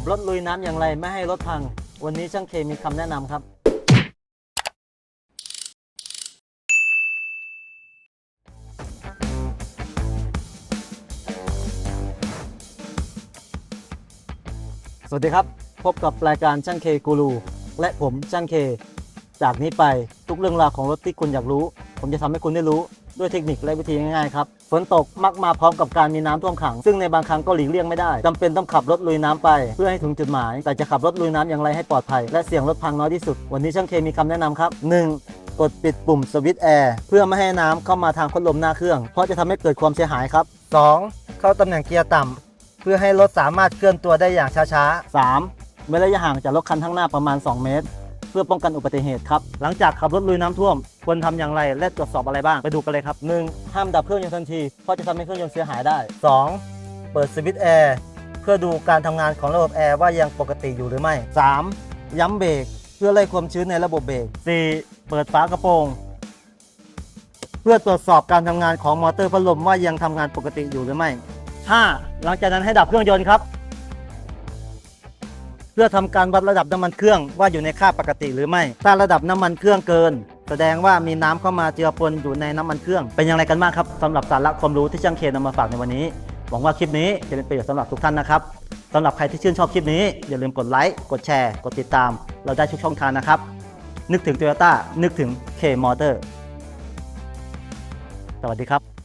ขับรถลุยน้ำอย่างไรไม่ให้รถพัง วันนี้ช่างเคมีคำแนะนำครับ สวัสดีครับ พบกับรายการช่างเคกูรูและผมช่างเค จากนี้ไปทุกเรื่องราวของรถที่คุณอยากรู้ ผมจะทำให้คุณได้รู้ ด้วยเทคนิคและวิธีง่ายๆครับ ฝนตกมักมาพร้อมกับการมีน้ำท่วมขัง ซึ่งในบางครั้งก็หลีกเลี่ยงไม่ได้จำเป็นต้องขับรถลุยน้ำไป เพื่อให้ถึงจุดหมาย แต่จะขับรถลุยน้ำอย่างไรให้ปลอดภัย และเสี่ยงรถพังน้อยที่สุด วันนี้ช่างเคมีคำแนะนำครับ 1. กดปิดปุ่มสวิตช์แอร์เพื่อไม่ให้น้ำเข้ามาทางพัดลมหน้าเครื่อง เพราะจะทำให้เกิดความเสียหายครับ 2. เข้าตำแหน่งเกียร์ต่ำเพื่อให้รถสามารถเคลื่อนตัวได้อย่างช้าๆ 3. เว้นระยะห่างจากรถคันข้างหน้าประมาณ 2 เมตร เพื่อป้องกันอุบัติเหตุครับ หลังจากขับรถลุยน้ำท่วม ควรทำอย่างไร และตรวจสอบอะไรบ้าง ไปดูกันเลยครับ 1. ห้ามดับเครื่องยนต์ทันที เพราะจะทำให้เครื่องยนต์เสียหายได้ 2. เปิดสวิตช์แอร์เพื่อดูการทำงานของระบบแอร์ว่ายังปกติอยู่หรือไม่ 3. ย้ำเบรกเพื่อไล่ความชื้นในระบบเบรก 4. เปิดฝากระโปรงเพื่อตรวจสอบการทำงานของมอเตอร์พัดลมว่ายังทำงานปกติอยู่หรือไม่ 5. หลังจากนั้นให้ดับเครื่องยนต์ครับ พื่อทำการวัดระดับน้ำมันเครื่องว่าอยู่ในค่าปกติหรือไม่ ถ้าระดับน้ำมันเครื่องเกิน แสดงว่ามีน้ำเข้ามาเจือปนอยู่ในน้ำมันเครื่อง เป็นอย่างไรกันบ้างครับสำหรับสาระความรู้ที่ช่างเคนนำมาฝากในวันนี้ หวังว่าคลิปนี้จะเป็นประโยชน์สำหรับทุกท่านนะครับสำหรับใครที่ชื่นชอบคลิปนี้อย่าลืมกดไลค์กดแชร์ กดติดตาม เราได้ทุกช่องทางนะครับนึกถึง Toyota นึกถึง K Motor สวัสดีครับ